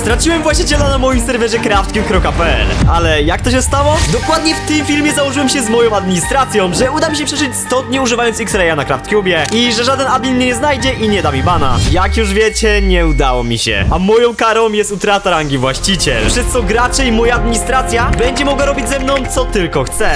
Straciłem właściciela na moim serwerze craftcube.pl Ale jak to się stało? Dokładnie w tym filmie założyłem się z moją administracją, że uda mi się przeżyć 100 dni używając X-Raya na CraftCube i że żaden admin mnie nie znajdzie i nie da mi bana. Jak już wiecie, nie udało mi się. A moją karą jest utrata rangi właściciel. Przez co gracze i moja administracja będzie mogła robić ze mną co tylko chce.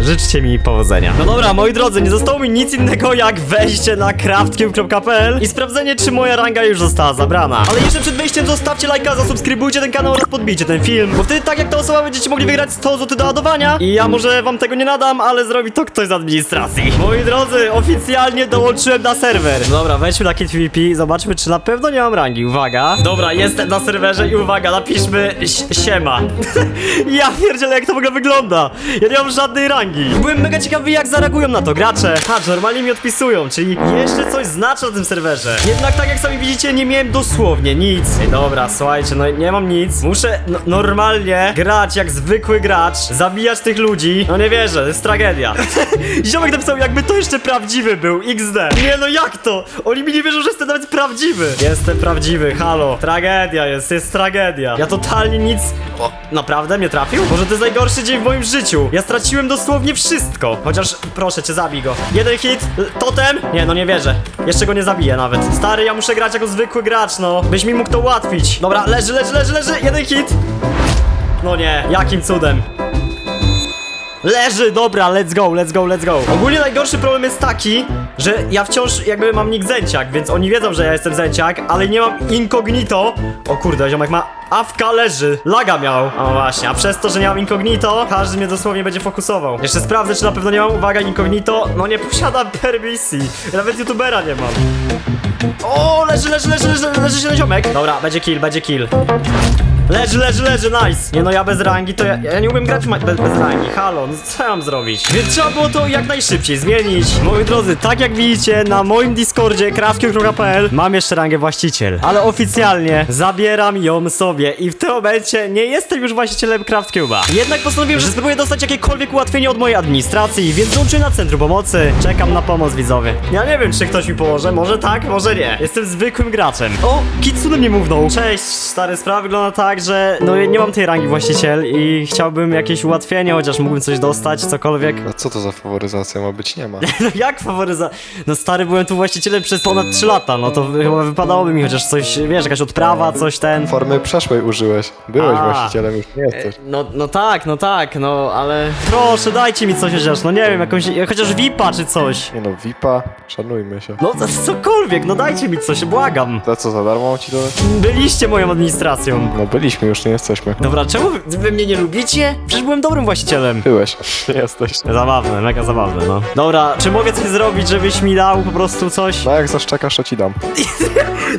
Życzcie mi powodzenia. No dobra, moi drodzy, nie zostało mi nic innego jak wejście na craftcube.pl i sprawdzenie, czy moja ranga już została zabrana. Ale jeszcze przed wejściem zostawcie lajka, zasubskrybujcie ten kanał oraz podbijcie ten film, bo wtedy tak jak ta osoba będziecie mogli wygrać 100 zł do ładowania i ja może wam tego nie nadam, ale zrobi to ktoś z administracji. Moi drodzy, oficjalnie dołączyłem na serwer. Dobra, wejdźmy na Kit PvP, zobaczmy, czy na pewno nie mam rangi. Uwaga. Dobra, jestem na serwerze i uwaga, napiszmy si- siema. ja pierdzielę, jak to w ogóle wygląda. Ja nie mam żadnej rangi. Byłem mega ciekawy, jak zareagują na to gracze. Patrz, normalnie mi odpisują, czyli jeszcze coś znaczy na tym serwerze. Jednak tak jak sami widzicie, nie miałem dosłownie nic. Ej, dobra, słuchajcie, no nie mam nic. Muszę no, normalnie grać jak zwykły gracz, zabijać tych ludzi. No nie wierzę, to jest tragedia. Ziomek napisał, jakby to jeszcze prawdziwy był, XD. Nie no, jak to? Oni mi nie wierzą, że jestem nawet prawdziwy. Jestem prawdziwy, halo. Tragedia jest, jest tragedia. Ja totalnie nic... O, naprawdę mnie trafił? Może to jest najgorszy dzień w moim życiu. Ja straciłem dosłownie wszystko. Chociaż, proszę cię, zabij go. Jeden hit, totem? Nie, no nie wierzę. Jeszcze go nie zabiję nawet. Stary, ja muszę grać jako zwykły gracz, no. Byś mi mógł to ułatwić. Dobra, leży, leży, leży, leży. Jeden hit. No nie, jakim cudem. Leży, dobra, let's go, let's go, let's go. Ogólnie najgorszy problem jest taki, że ja wciąż jakby mam nick Zęciak, więc oni wiedzą, że ja jestem Zęciak, ale nie mam incognito. O kurde, ziomek ma awka leży. Laga miał. O właśnie, a przez to, że nie mam incognito, każdy mnie dosłownie będzie fokusował. Jeszcze sprawdzę, czy na pewno nie mam, uwaga, incognito. No nie posiadam permisji. Nawet youtubera nie mam. O, leży, leży, leży, leży, leży się ziomek. Dobra, będzie kill, będzie kill. Leży, leży, leży, nice! Nie no, ja bez rangi to ja, ja nie umiem grać ma- bez, bez rangi, halo, no co ja mam zrobić? Więc trzeba było to jak najszybciej zmienić. Moi drodzy, tak jak widzicie, na moim Discordzie craftcube.pl mam jeszcze rangę właściciel. Ale oficjalnie zabieram ją sobie i w tym momencie nie jestem już właścicielem CraftCube'a. Jednak postanowiłem, że spróbuję dostać jakiekolwiek ułatwienie od mojej administracji, więc dołączyłem na Centrum Pomocy. Czekam na pomoc, widzowie. Ja nie wiem, czy ktoś mi pomoże, może tak, może nie. Jestem zwykłym graczem. O, Kitsune mnie mównął. Cześć, stary, sprawa wygląda tak, że no nie mam tej rangi właściciel i chciałbym jakieś ułatwienie, chociaż mógłbym coś dostać, cokolwiek. A co to za faworyzacja ma być? Nie ma. No jak faworyza... No stary, byłem tu właścicielem przez ponad 3 lata, no to chyba wypadałoby mi chociaż coś, wiesz, jakaś odprawa, coś ten... Formy przeszłej użyłeś. Byłeś A. właścicielem, już nie jesteś. No, no tak, no tak, no ale... Proszę, dajcie mi coś chociaż, no nie wiem, jakąś, chociaż VIPa czy coś. Nie no, VIPa, szanujmy się. No to cokolwiek, no dajcie mi coś, błagam. To co, za darmo ci dodać? Byliście moją administracją. No byliśmy, już nie jesteśmy. Dobra, czemu wy, wy mnie nie lubicie? Przecież byłem dobrym właścicielem. Byłeś, jesteś. Zabawne, mega zabawne, no. Dobra, czy mogę coś zrobić, żebyś mi dał po prostu coś? No jak zaszczekasz, to ci dam.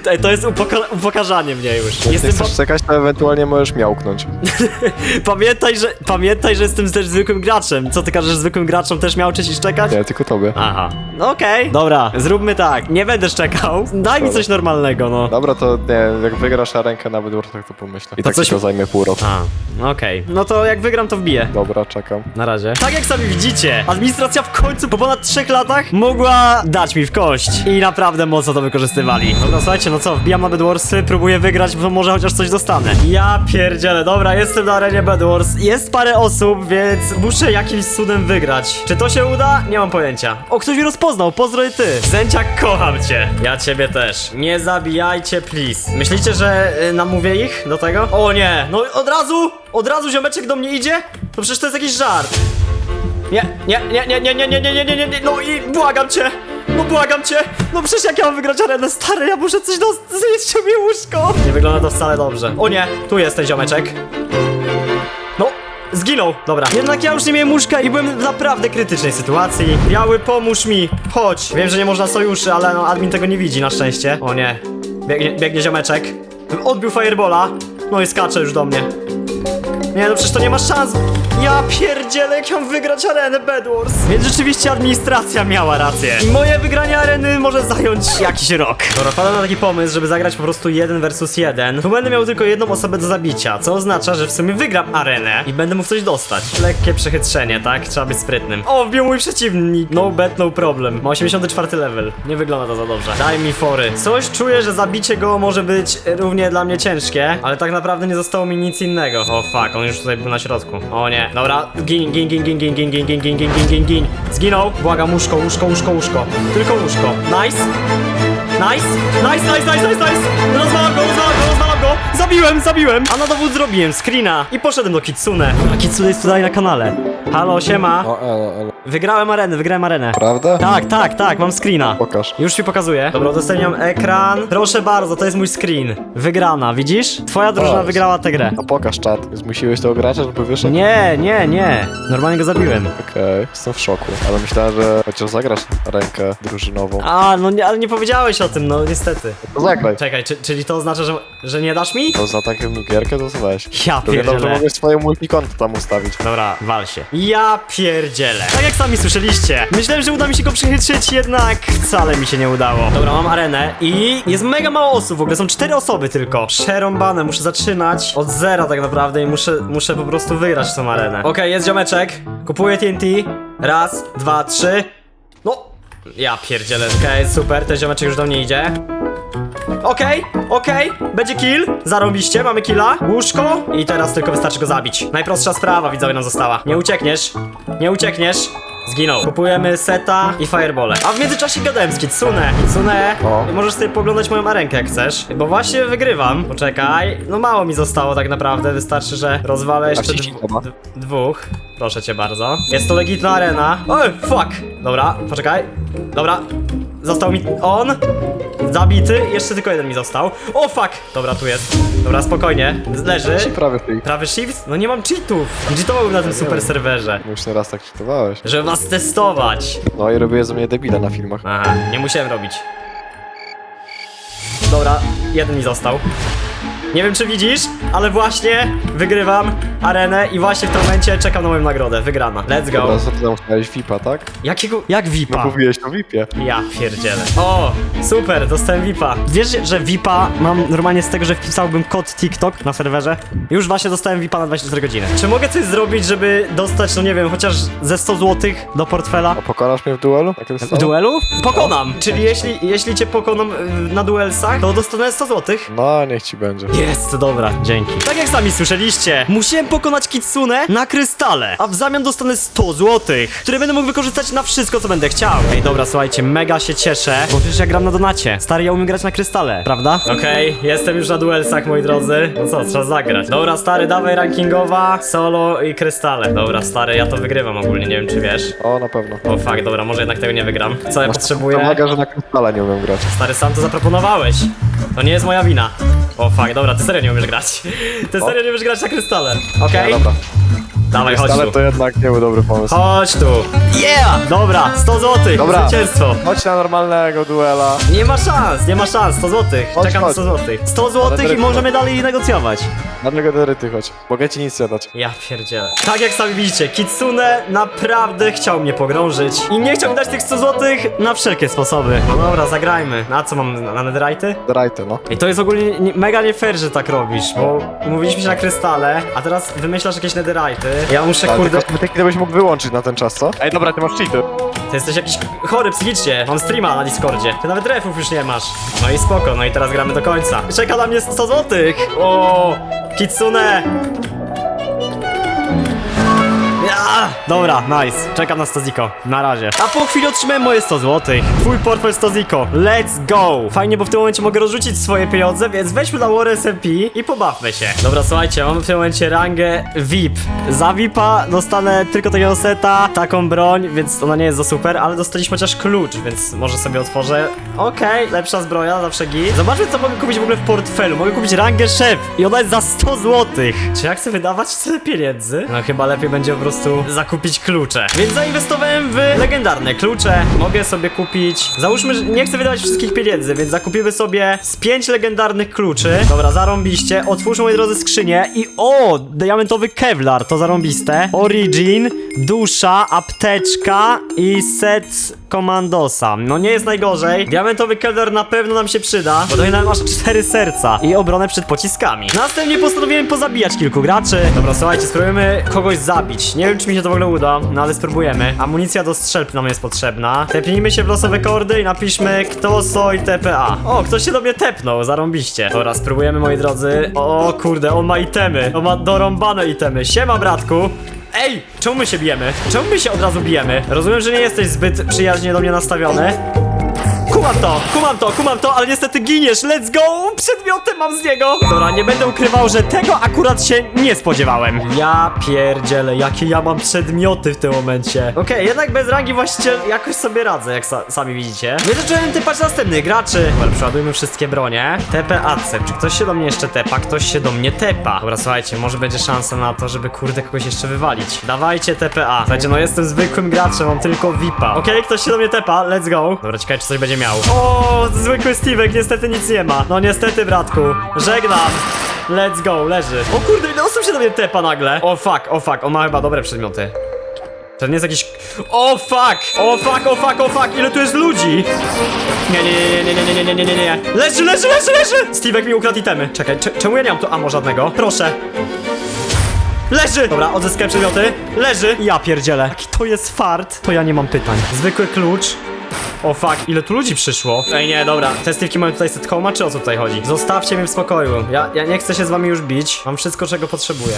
Ej, To jest upoka- upokarzanie mnie już. Jak nie Jestem chcesz czekać, to ewentualnie możesz miałknąć. Pamiętaj, że pamiętaj, że jestem też zwykłym graczem. Co ty każesz zwykłym graczom też miał czyś szczekać? Nie, tylko tobie. Aha. No okej. Dobra, zróbmy tak. Nie będę szczekał. Daj mi coś normalnego, no. Dobra, to nie, jak wygrasz na rękę na Wartach, to pomyślę. I tak coś- to zajmie pół roku. A, no okej. No to jak wygram, to wbiję. Dobra, czekam. Na razie. Tak jak sami widzicie, administracja w końcu po ponad 3 latach mogła dać mi w kość. I naprawdę mocno to wykorzystywali. Dobra, słuchajcie, no co, wbijam na Bedwarsy, próbuję wygrać, bo może chociaż coś dostanę. Ja pierdzielę, dobra, jestem na arenie Bedwars. Jest parę osób, więc muszę jakimś cudem wygrać. Czy to się uda? Nie mam pojęcia. O, ktoś mnie rozpoznał, pozdro i ty. Zęciak, kocham cię. Ja ciebie też. Nie zabijajcie, please. Myślicie, że y, namówię ich do tego? O nie, no od razu, od razu ziomeczek do mnie idzie? To przecież to jest jakiś żart. Nie, nie, nie, nie, nie, nie, nie, nie, nie, nie, nie, nie, no i błagam cię! No błagam cię! No przecież jak ja mam wygrać arenę, stary, ja muszę coś do... Zjedźcie mi łóżko! Nie wygląda to wcale dobrze. O nie, tu jest ten ziomeczek. No, zginął, dobra. Jednak ja już nie miałem łóżka i byłem w naprawdę krytycznej sytuacji. Biały, pomóż mi, chodź. Wiem, że nie można sojuszy, ale no admin tego nie widzi na szczęście. O nie, biegnie, biegnie ziomeczek. Odbił firebola. No i skacze już do mnie. Nie no, przecież to nie ma szans. Ja pierdzielę, jak wygrać arenę Bedwars. Więc rzeczywiście administracja miała rację. I moje wygranie areny może zająć jakiś rok. Dobra, wpadłem na taki pomysł, żeby zagrać po prostu jeden versus jeden. Tu będę miał tylko jedną osobę do zabicia, co oznacza, że w sumie wygram arenę i będę mógł coś dostać. Lekkie przechytrzenie, tak? Trzeba być sprytnym. O, wbił mój przeciwnik. No bet, no problem. Ma 84 level. Nie wygląda to za dobrze. Daj mi fory. Coś czuję, że zabicie go może być równie dla mnie ciężkie, ale tak naprawdę nie zostało mi nic innego. O fuck, on już tutaj był na środku. O nie. Dobra, gin, gin, gin, gin, gin, gin, gin, gin, gin, gin, gin, gin, gin. Zginął. Błagam, łóżko, łóżko, łóżko, łóżko. Tylko łóżko. Nice. Nice, nice, nice, nice, nice, nice! Rozwalam go, go! Zabiłem, zabiłem! A na dowód zrobiłem screena i poszedłem do Kitsune. A Kitsune jest tutaj na kanale. Halo, siema. O, elo, elo. Wygrałem arenę, wygrałem arenę. Prawda? Tak, tak, tak, mam screena. Pokaż. Już ci pokazuję. Dobra, udostępniam ekran. Proszę bardzo, to jest mój screen. Wygrana, widzisz? Twoja drużyna wygrała tę grę. No pokaż czat. Zmusiłeś tego gracza, żeby wyszedł? Nie, nie, nie. Normalnie go zabiłem. Okej, jestem w szoku. Ale myślałem, że chociaż zagrasz rękę drużynową. A, no nie, ale nie powiedziałeś o tym, no niestety. To zagraj. Czekaj, czy, czyli to oznacza, że, że nie dasz mi? To za taką gierkę to co weź. Ja To nie dobrze pierdzielę. mogę swoje multikonto tam ustawić. Dobra, wal się. Ja pierdzielę. Tak jak sami słyszeliście. Myślałem, że uda mi się go przechytrzyć, jednak wcale mi się nie udało. Dobra, mam arenę i jest mega mało osób w ogóle, są cztery osoby tylko. Przerąbane, muszę zaczynać od zera tak naprawdę i muszę, muszę po prostu wygrać tą arenę. Okej, jest ziomeczek. Kupuję TNT. Raz, dwa, trzy. No. Ja pierdzielę, okej, super, ten ziomeczek już do mnie idzie. Okej, okej, będzie kill. Zarobiście, mamy killa. Łóżko i teraz tylko wystarczy go zabić. Najprostsza sprawa widzowie nam została. Nie uciekniesz, nie uciekniesz. Zginął. Kupujemy seta i firebole. A w międzyczasie gadałem z Kitsune. Kitsune, O. możesz sobie poglądać moją arenkę jak chcesz, bo właśnie wygrywam. Poczekaj, no mało mi zostało tak naprawdę, wystarczy, że rozwalę jeszcze wciśnij dw- chyba. d- dwóch. Proszę cię bardzo. Jest to legitna arena. Oj, fuck! Dobra, poczekaj. Dobra, został mi on. Zabity, jeszcze tylko jeden mi został. O fuck! Dobra, tu jest. Dobra, spokojnie. Leży. Ci prawy. Prawy shift? No nie mam cheatów. Cheatowałbym na tym super serwerze. Już nie raz tak czytowałeś. Żeby was testować. No i robię ze mnie debila na filmach. Aha, nie musiałem robić. Dobra, jeden mi został. Nie wiem czy widzisz, ale właśnie wygrywam arenę i właśnie w tym momencie czekam na moją nagrodę. Wygrana. Let's go. Ty tam ustawiłeś VIPa, tak? Jakiego? Jak No VIPa? mówiłeś o VIPie. Ja pierdzielę. O, super, dostałem VIPa. Wiesz, że VIPa mam normalnie z tego, że wpisałbym kod TikTok na serwerze? Już właśnie dostałem VIPa na 24 godziny. Czy mogę coś zrobić, żeby dostać, no nie wiem, chociaż ze 100 zł do portfela? A pokonasz mnie w duelu? Jest W duelu? Pokonam. Czyli jeśli, jeśli cię pokonam y, na duelsach, to dostanę 100 zł. No, niech ci będzie. Jest, dobra, dzięki. Tak jak sami słyszeliście, musiałem pokonać Kitsune na krystale, a w zamian dostanę 100 zł, które będę mógł wykorzystać na wszystko, co będę chciał. Ej, dobra, słuchajcie, mega się cieszę, bo przecież ja gram na donacie. Stary, ja umiem grać na krystale, prawda? Okej, jestem już na duelsach, moi drodzy. No co, trzeba zagrać. Dobra, stary, dawaj rankingowa, solo i krystale. Dobra, stary, ja to wygrywam ogólnie, nie wiem czy wiesz. O, na pewno. O fuck, dobra, może jednak tego nie wygram. Co ja Masz potrzebuję? Pomaga, że na krystale nie umiem grać. Stary, sam to zaproponowałeś. To nie jest moja wina. O fuck, dobra, ty serio nie umiesz grać. Ty serio nie umiesz grać na krystale. Okej? Dobra. Dawaj, chodź Ale tu. to jednak nie był dobry pomysł. Chodź tu. Yeah! Dobra, 100 zł. Dobra. Zwycięstwo. Chodź na normalnego duela. Nie ma szans, nie ma szans, 100 zł. Chodź, Czekam na chodź. 100 zł. 100 zł i możemy dalej negocjować. Dlaczego deryty chodź? Mogę ci nic nie dać. Ja pierdzielę. Tak jak sami widzicie, Kitsune naprawdę chciał mnie pogrążyć i nie chciał mi dać tych 100 zł na wszelkie sposoby. No dobra, zagrajmy. Na co mam, na netherite'y? Derajty, no. I to jest ogólnie nie, mega nie fair, że tak robisz, bo umówiliśmy się na krystale, a teraz wymyślasz jakieś netherite'y. Ja muszę, Ale kurde, te kosmetyki to byś mógł wyłączyć na ten czas, co? Ej, dobra, ty masz cheaty. ty jesteś jakiś chory psychicznie, mam streama na Discordzie. Ty nawet refów już nie masz. No i spoko, no i teraz gramy do końca. Czeka na mnie 100 złotych. O, Kitsune! Dobra, nice. Czekam na Stoziko. Na razie. A po chwili otrzymałem moje 100 zł. Twój portfel Stoziko. Let's go! Fajnie, bo w tym momencie mogę rozrzucić swoje pieniądze, więc weźmy na War SMP i pobawmy się. Dobra, słuchajcie, mamy w tym momencie rangę VIP. Za VIPa dostanę tylko takiego seta, taką broń, więc ona nie jest za super, ale dostaliśmy chociaż klucz, więc może sobie otworzę. Okej, lepsza zbroja, zawsze git. Zobaczmy, co mogę kupić w ogóle w portfelu. Mogę kupić rangę szef i ona jest za 100 zł. Czy ja chcę wydawać tyle pieniędzy? No chyba lepiej będzie po prostu prostu zakupić klucze. Więc zainwestowałem w legendarne klucze. Mogę sobie kupić. Załóżmy, że nie chcę wydawać wszystkich pieniędzy, więc zakupimy sobie z pięć legendarnych kluczy. Dobra, zarąbiście. Otwórzmy moi drodzy skrzynię i o! Diamentowy Kevlar, to zarąbiste. Origin, dusza, apteczka i set komandosa. No nie jest najgorzej. Diamentowy Kevlar na pewno nam się przyda, bo daje nam aż cztery serca i obronę przed pociskami. Następnie postanowiłem pozabijać kilku graczy. Dobra, słuchajcie, spróbujemy kogoś zabić. Nie wiem, czy mi się to w ogóle uda, no ale spróbujemy. Amunicja do strzelb nam jest potrzebna. Tepnijmy się w losowe kordy i napiszmy kto soj TPA. O, ktoś się do mnie tepnął, zarąbiście. Dobra, spróbujemy, moi drodzy. O kurde, on ma itemy. On ma dorąbane itemy. Siema, bratku. Ej, czemu my się bijemy? Czemu my się od razu bijemy? Rozumiem, że nie jesteś zbyt przyjaźnie do mnie nastawiony. Kumam to, kumam to, kumam to, ale niestety giniesz, let's go! Przedmiotem mam z niego! Dobra, nie będę ukrywał, że tego akurat się nie spodziewałem. Ja pierdzielę, jakie ja mam przedmioty w tym momencie. Okej, jednak bez rangi właściciel jakoś sobie radzę, jak sa sami widzicie. Nie zacząłem typać następnych graczy. Dobra, przeładujmy wszystkie bronie. TP Acep, czy ktoś się do mnie jeszcze tepa? Ktoś się do mnie tepa. Dobra, słuchajcie, może będzie szansa na to, żeby kurde kogoś jeszcze wywalić. Dawajcie TPA. Słuchajcie, no jestem zwykłym graczem, mam tylko VIPa. Okej, ktoś się do mnie tepa, let's go. Dobra, ciekawe, czy coś będzie miał. O, zwykły Steve'ek, niestety nic nie ma. No niestety, bratku. Żegnam. Let's go, leży. O kurde, ile osób się do mnie tepa nagle. O fuck, o fuck, on ma chyba dobre przedmioty. To nie jest jakiś... O fuck! O fuck, o fuck, o fuck! Ile tu jest ludzi? Nie, nie, nie, nie, nie, nie, nie, nie, nie, nie. Leży, leży, leży, leży! Steve'ek mi ukradł itemy. Czekaj, cze- czemu ja nie mam tu ammo żadnego? Proszę. Leży! Dobra, odzyskałem przedmioty. Leży! Ja pierdzielę. Jaki to jest fart? To ja nie mam pytań. Zwykły klucz. O fuck, ile tu ludzi przyszło? Ej nie, dobra, te Steve'ki mają tutaj set homa, czy o co tutaj chodzi? Zostawcie mnie w spokoju. Ja, ja nie chcę się z wami już bić. Mam wszystko, czego potrzebuję.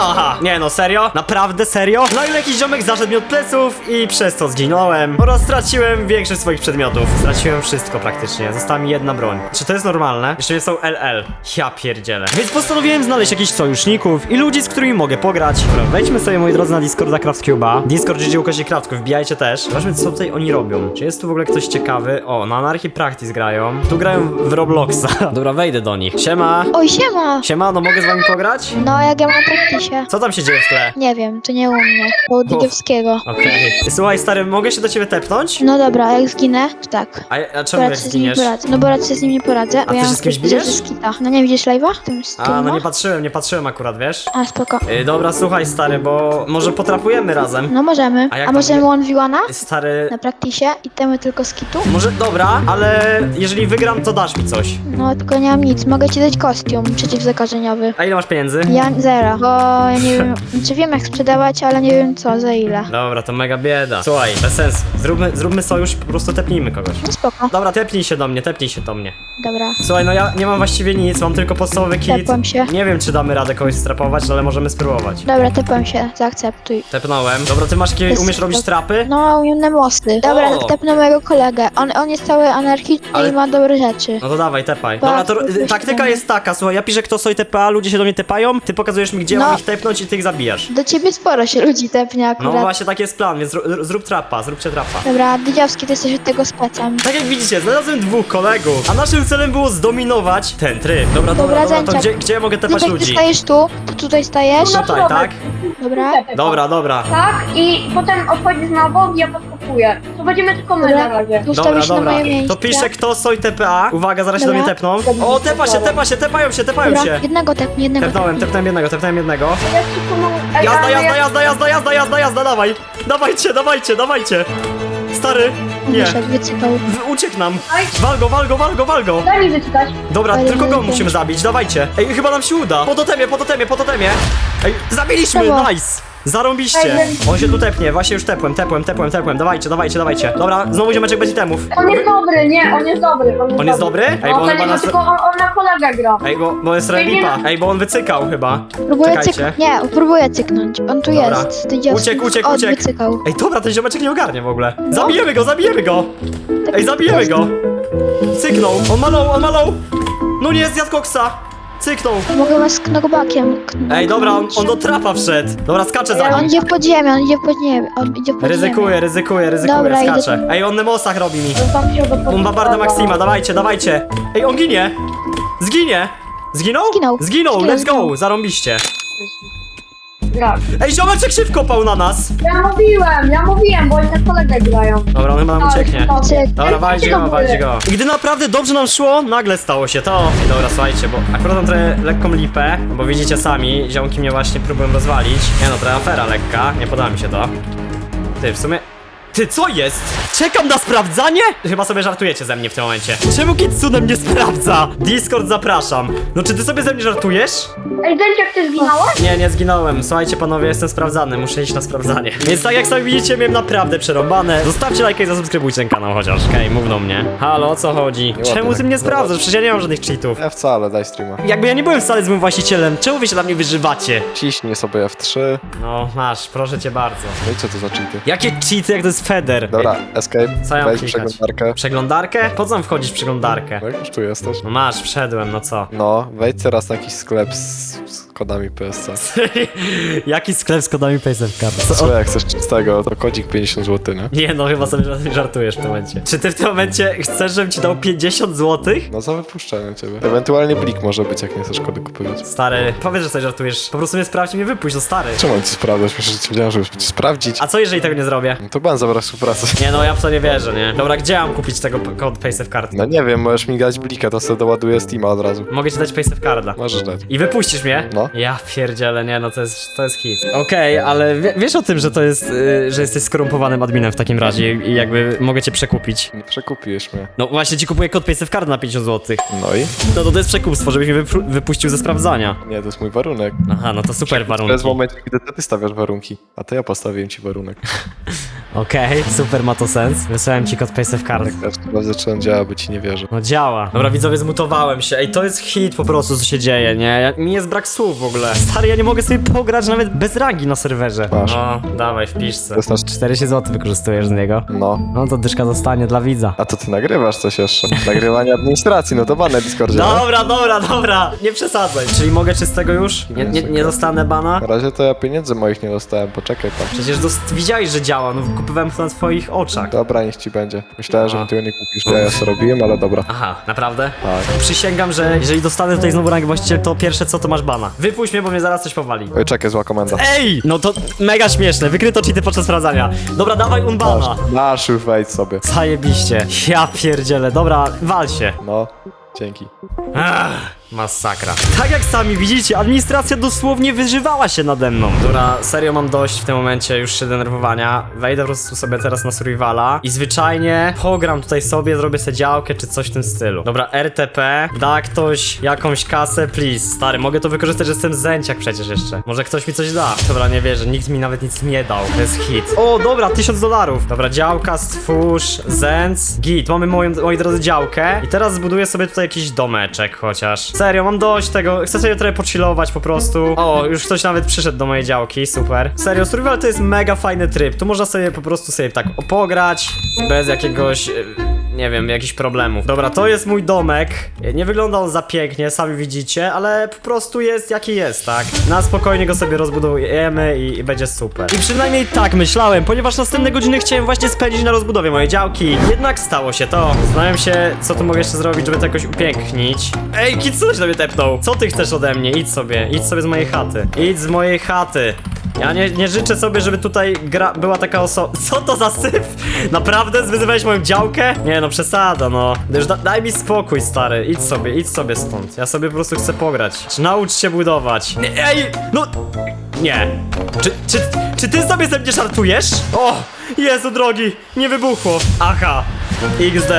Aha, nie no, serio? Naprawdę serio? No i jakiś ziomek zaszedł mi od pleców i przez to zginąłem oraz straciłem większość swoich przedmiotów. Straciłem wszystko praktycznie, została mi jedna broń. Czy to jest normalne? Jeszcze jest są LL. Ja pierdzielę. Więc postanowiłem znaleźć jakichś sojuszników i ludzi, z którymi mogę pograć. Dobra, wejdźmy sobie, moi drodzy, na Discorda CraftCube'a. Discord GG ukośnik Craftków, wbijajcie też. Zobaczmy, co tutaj oni robią. Czy jest tu w ogóle ktoś ciekawy? O, na Anarchy Practice grają. Tu grają w Robloxa. Dobra, wejdę do nich. Siema. Oj, siema! Siema, no mogę z wami pograć? No, jak ja mam praktysie. Co tam się dzieje w tle? Nie wiem, to nie u mnie. U Digiewskiego. Okej. Słuchaj, stary, mogę się do ciebie tepnąć? No dobra, jak zginę, to tak. A, a czemu jak się z nim nie zginiesz? poradzę. No bo raczej z nim nie poradzę. bo ty ja się mam z kimś bijesz? ze skita. No nie widzisz live'a? Tym z A, no nie patrzyłem, nie patrzyłem akurat, wiesz? A, spoko. Yy, dobra, słuchaj, stary, bo może potrapujemy razem. No możemy. A jak A, tam możemy one v Stary, na praktysie i temy tylko skitu? może dobra, ale jeżeli wygram, to dasz mi coś. No, tylko nie mam nic. Mogę ci dać kostium przeciwzakażeniowy. A ile masz pieniędzy? Ja zero, bo ja nie wiem, znaczy wiem jak sprzedawać, ale nie wiem co, za ile. Dobra, to mega bieda. Słuchaj, bez sensu. Zróbmy, zróbmy sojusz, po prostu tepnijmy kogoś. No spoko, Dobra, tepnij się do mnie, tepnij się do mnie. dobra. Słuchaj, no ja nie mam właściwie nic, mam tylko podstawowy kit. Tepam się. Nie wiem, czy damy radę kogoś strapować, ale możemy spróbować. Dobra, tepam się, zaakceptuj. Tepnąłem. Dobra, ty masz jakieś, Jest umiesz robić trapy? No, umiem na mosty. Dobra, O! tepnę mojego kolegę. On, on jest cały anarchiczny Ale- i ma dobre rzeczy. No to dawaj, tepaj. Tak, Dobra, to y, już taktyka jest taka, słuchaj, ja piszę kto stoi TPA, ludzie się do mnie tepają, ty pokazujesz mi gdzie No. mam ich tepnąć i ty ich zabijasz. Do ciebie sporo się ludzi tepnie No akurat. właśnie taki jest plan, więc zrób, zrób trapa, zróbcie trapa. Dobra, Dydziowski, ty jesteś od tego specem. Tak jak widzicie, znalazłem dwóch kolegów, a naszym celem było zdominować ten tryb. Dobra, dobra, Dobra, dobra, to Zęciak. gdzie, gdzie ja mogę tepać Dydziek, ty ludzi? stajesz tu, ty tutaj stajesz. Tutaj, tak? Dobra. Dobra, dobra. Tak, i potem odchodzisz na bok i podskakuję. To będziemy tylko my na Dobra, razie. Dobra, stawisz na dobra. moje miejsce. To piszę kto stoi TPA. Uwaga, zaraz się do Dobra. mnie tepną. O, tepa się, tepa się, tepają się, tepają Dobra, się. jednego tepnij, jednego Tepnąłem, tepnij. tepnąłem jednego, tepnąłem jednego. Ja ci pomogę. Ej, Jazda, ale jazda, ja- jazda, jazda, jazda, jazda, jazda, dawaj! Dawajcie, dawajcie, dawajcie! Stary, nie, Wyszedł, wycypał. w- uciekł nam! Oj. Wal go, wal go, wal go, wal go! Daj mi wyczytać. Dobra, Ale tylko go nie musimy zabić, dawajcie! Ej, chyba nam się uda! Po totemie, po totemie, po totemie! Ej, zabiliśmy, Brawo. nice! Zarąbiście! On się tu tepnie, właśnie już tepłem, tepłem, tepłem, tepłem, dawajcie, dawajcie, dawajcie. Dobra, znowu ziomeczek bez itemów. On jest dobry, nie, on jest dobry. On jest, On jest dobry? Ej, bo no, on to chyba nie, nas... tylko on, on na kolegę gra. Ej, bo, bo jest relipa. Ej, bo on wycykał chyba. Próbuję Czekajcie. cyknąć. Nie, próbuję cyknąć. On tu Dobra. jest. Dydziowski. Uciekł, uciekł, O, uciekł. wycykał. Ej, dobra, ten ziomeczek nie ogarnie w ogóle. No. Zabijemy go, zabijemy go! Tak Ej, zabijemy go! Cyknął, on malał, on malał! No nie, zjadł koksa! Cyknął! Mogę was knockbackiem kn- Ej, dobra, on, on do trapa wszedł. Dobra, skacze za On nim. idzie w podziemie, on idzie w podziemie. On idzie w podziemie. Ryzykuje, ryzykuje, ryzykuje, Dobra, idę. Ej, on nemosach robi mi. Tam się do Bombarda Maxima, dawajcie, dawajcie. Ej, on ginie! Zginie! Zginął? Zginął. Zginął, Zginął, let's go! Zarąbiście. Grać. Ej, ziomeczek się wkopał na nas! Ja mówiłem, ja mówiłem, bo oni na kolegę grają. Dobra, on chyba nam ucieknie. No. Dobra, walcie go, walcie go. I gdy naprawdę dobrze nam szło, nagle stało się to. I dobra, słuchajcie, bo akurat mam trochę lekką lipę, bo widzicie sami, ziomki mnie właśnie próbują rozwalić. Nie no, trochę afera lekka, nie podoba mi się to. Ty, w sumie... Ty, co jest? Czekam na sprawdzanie? Chyba sobie żartujecie ze mnie w tym momencie. Czemu Kitsune mnie sprawdza? Discord zapraszam. No czy ty sobie ze mnie żartujesz? Ej, Zęciak, ty zginąłeś? Nie, nie zginąłem. Słuchajcie panowie, jestem sprawdzany, muszę iść na sprawdzanie. Więc tak jak sami widzicie, miałem naprawdę przerąbane. Zostawcie lajka i zasubskrybujcie ten kanał chociaż. Okej, mów do mnie. Halo, o co chodzi? Czemu ty mnie sprawdzasz? Przecież ja nie mam żadnych cheatów. Ja wcale, daj streama. Jakby ja nie byłem wcale złym właścicielem, czemu wy się na mnie wyżywacie? Ciśnij sobie F3. No, masz, proszę cię bardzo. No i co to za cheaty? Jakie cheaty, jak to jest Feder? Dobra, escape, Co ja mam klikać? przeglądarkę. Przeglądarkę? Po co mam wchodzić w przeglądarkę? No już tu jesteś. No masz, wszedłem, no co? No, wejdź teraz na jakiś sklep z, z kodami PSC. Jaki sklep z kodami? Co? Co jak chcesz czystego, to kodzik 50 zł, nie? Nie no, chyba sobie żart- żartujesz w tym momencie. Czy ty w tym momencie chcesz, żebym ci dał 50 złotych? No za wypuszczenie ciebie. Ewentualnie blik może być, jak nie chcesz kody kupować. Stary, powiedz, że sobie żartujesz. Po prostu mnie sprawdź i mnie wypuść, no stary. Czemu mam ci sprawdzać? Myślę, że ci wiedziałem, żeby ci sprawdzić. A co jeżeli tego nie zrobię? No to ban zabrać współpracę. Nie no, ja w to nie wierzę, nie? Dobra, gdzie mam kupić tego p- kod PaySafeCard? No nie wiem, możesz mi dać blika, to sobie doładuję Steama od razu. Mogę ci dać PaySafeCarda. Możesz dać. I wypuścisz mnie? No. Ja pierdzielę, nie no, to jest, to jest hit. Okej, ale wie, wiesz o tym, że to jest, y, że jesteś skorumpowanym adminem w takim razie i jakby mogę cię przekupić. Nie przekupisz mnie. No właśnie ci kupuję kod PaySafeCard na 50 zł. No i? No to to jest przekupstwo, żebyś mnie wypru- wypuścił ze sprawdzania. Nie, to jest mój warunek. Aha, no to super To jest moment, kiedy to ty stawiasz warunki, a to ja postawiłem ci warunek. Okej, super ma to sens. Wysłałem ci kod PaySafeCard. Ja sprawdzę, czy on działa, bo ci nie wierzę. No działa. Dobra, widzowie, zmutowałem się. Ej, to jest hit po prostu, co się dzieje, nie? Ja, mi jest brak słów w ogóle. Stary, ja nie mogę sobie pograć nawet bez rangi na serwerze. Masz. No, dawaj, wpisz se. To jest nasz- 40 zł wykorzystujesz z niego. No. No to dyszka zostanie dla widza. A to ty nagrywasz coś jeszcze? Nagrywanie administracji, no to ban na Discordzie. nie? Dobra, dobra, dobra, nie przesadzaj. Czyli mogę czystego już? Nie, nie, nie dostanę bana? Na razie to ja pieniędzy moich nie dostałem, poczekaj pan. Przecież dost- widziałeś, że działa, no kupowałem to na twoich oczach. Dobra, niech ci będzie. Myślałem, że mi tego nie kupisz, ja to robiłem, ale dobra. Aha, naprawdę? Tak. Przysięgam, że jeżeli dostanę tutaj znowu rank właściciel, to pierwsze co to masz bana. Wypuść mnie, bo mnie zaraz coś powali. Oj, czekaj, zła komenda. Ej! No to mega śmieszne, wykryto cheaty podczas sprawdzania. Dobra, dawaj unbana. Już wejdź sobie. Zajebiście. Ja pierdzielę. Dobra, wal się. No, dzięki. Ach, masakra. Tak jak sami widzicie, administracja dosłownie wyżywała się nade mną. Dobra, serio mam dość w tym momencie już się denerwowania. Wejdę po prostu sobie teraz na survivala i zwyczajnie pogram tutaj sobie, zrobię sobie działkę czy coś w tym stylu. Dobra, RTP, da ktoś jakąś kasę, please. Stary, mogę to wykorzystać, że jestem zęciak przecież jeszcze. Może ktoś mi coś da. Dobra, nie wierzę, nikt mi nawet nic nie dał. To jest hit. O, dobra, tysiąc dolarów. Dobra, działka, stwórz, zęc, git. Mamy moją, moi drodzy działkę i teraz zbuduję sobie tutaj jakiś domeczek chociaż. Serio, mam dość tego, chcę sobie trochę pochillować po prostu. O, już ktoś nawet przyszedł do mojej działki, super. Serio, survival to jest mega fajny tryb. Tu można sobie po prostu sobie tak pograć, bez jakiegoś... e, Nie wiem, jakichś problemów. Dobra, to jest mój domek. Nie wygląda on za pięknie, sami widzicie, ale po prostu jest jaki jest, tak? Na spokojnie go sobie rozbudujemy i, i będzie super. I przynajmniej tak myślałem, ponieważ następne godziny chciałem właśnie spędzić na rozbudowie mojej działki. Jednak stało się to. Zastanawiam się, co tu mogę jeszcze zrobić, żeby to jakoś upięknić. Ej, Kitsune się do mnie tepnął. Co ty chcesz ode mnie? Idź sobie, idź sobie z mojej chaty. Idź z mojej chaty. Ja nie, nie życzę sobie, żeby tutaj gra była taka osoba. Co to za syf? Naprawdę zwyzywałeś moją działkę? Nie no, przesada, no. Już da, daj mi spokój, stary. Idź sobie, idź sobie stąd. Ja sobie po prostu chcę pograć. Czy naucz się budować? Ej, no. Nie. Czy, czy, czy ty sobie ze mnie żartujesz? O! Jezu drogi, nie wybuchło. Aha. XD.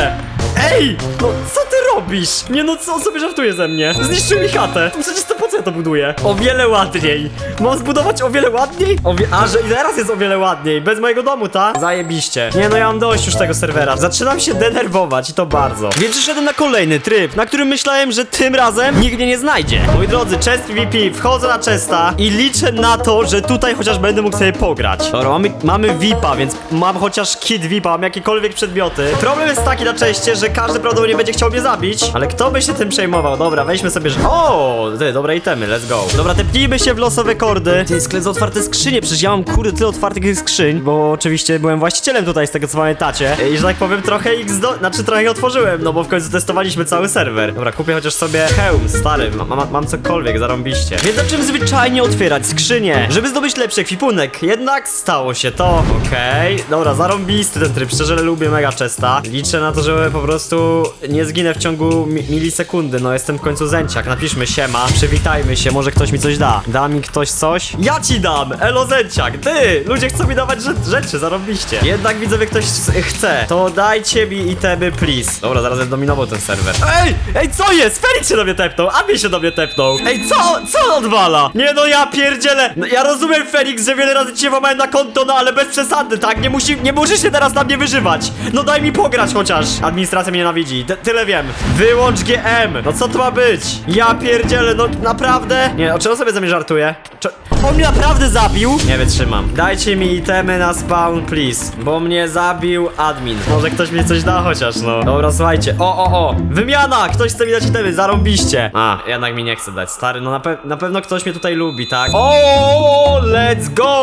Ej! No co ty robisz? Nie no, co on sobie żartuje ze mnie? Zniszczył mi chatę. No Przecież to po co ja to buduję? O wiele ładniej. Mam zbudować o wiele ładniej? O wie... A, że i teraz jest o wiele ładniej. Bez mojego domu, ta? Zajebiście. Nie no, ja mam dość już tego serwera. Zaczynam się denerwować i to bardzo. Więc przyszedłem na kolejny tryb, na którym myślałem, że tym razem nikt mnie nie znajdzie. Moi drodzy, chest PvP, wchodzę na chesta i liczę na to, że tutaj chociaż będę mógł sobie pograć. Dobra, mamy, mamy VIPa, więc mam chociaż kit VIPa, mam jakiekolwiek przedmioty. Problem jest taki na czeście, że każdy prawdopodobnie będzie chciał mnie zabić. ale kto by się tym przejmował? Dobra, weźmy sobie. O, ty, dobre itemy, let's go. Dobra, tepnijmy się w losowe kordy. Ty, sklep za otwarte skrzynie, przecież ja mam kurde tyle otwartych tych skrzyń, bo oczywiście byłem właścicielem tutaj z tego co pamiętacie. I że tak powiem, trochę ich zdo... znaczy trochę otworzyłem, no bo w końcu testowaliśmy cały serwer. Dobra, kupię chociaż sobie hełm, stary, ma, ma, mam cokolwiek, zarąbiście. Więc zacząłem zwyczajnie otwierać skrzynie, żeby zdobyć lepszy ekwipunek. Jednak stało się to. Okej, dobra, zarąbisty ten tryb, szczerze lubię mega chesta. Liczę na to, że po prostu nie zginę w ciągu mi milisekundy, no jestem w końcu zęciak. Napiszmy siema, przywitajmy się, może ktoś mi coś da. Da mi ktoś coś? Ja ci dam! Elo zęciak, ty! Ludzie chcą mi dawać rze- rzeczy, zarąbiście. Jednak widzowie ktoś chce, to dajcie mi itemy, please. Dobra, zaraz będę dominował ten serwer. Ej! Ej, co jest? Ferit się do mnie tepnął, Abi się do mnie tepnął. Ej, co? Co on odwala? Nie no, ja pierdzielę. No, ja rozumiem, Felix, że wiele razy cię włamałem na konto, no ale bez przesady, tak? Nie musi, nie musisz się teraz na mnie wyżywać. No daj mi pograć chociaż. Administracja mnie nienawidzi, Ty- tyle wiem. Wyłącz GM. No co to ma być? Ja pierdzielę, no naprawdę? Nie, o czym on sobie ze mnie żartuje? Czy... On mnie naprawdę zabił? Nie wytrzymam. Dajcie mi itemy na spawn, please. Bo mnie zabił admin. Może ktoś mi coś da chociaż, no. Dobra, słuchajcie. O, o, o. Wymiana! Ktoś chce mi dać itemy, zarąbiście. A, jednak mi nie chce dać. Stary, no na, pe na pewno ktoś mnie tutaj lubi, tak? O, let's go!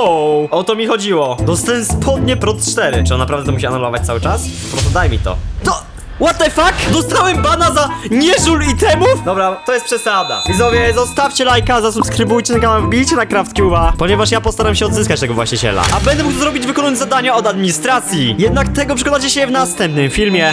O to mi chodziło. Dostałem spodnie Pro 4. Czy on naprawdę to musi anulować cały czas? Po prostu daj mi to. To... What the fuck? Dostałem bana za nieżul itemów? Dobra, to jest przesada. Widzowie, zostawcie lajka, zasubskrybujcie ten kanał, wbijcie na CraftCube'a, ponieważ ja postaram się odzyskać tego właściciela. A będę mógł zrobić wykonując zadania od administracji. Jednak tego przekonacie się w następnym filmie.